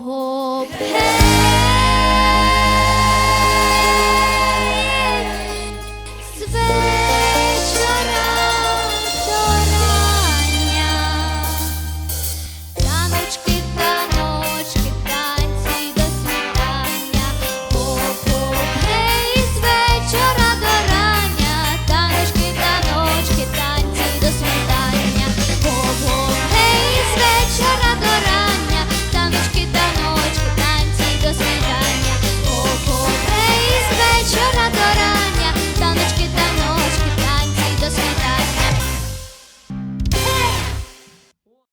พบ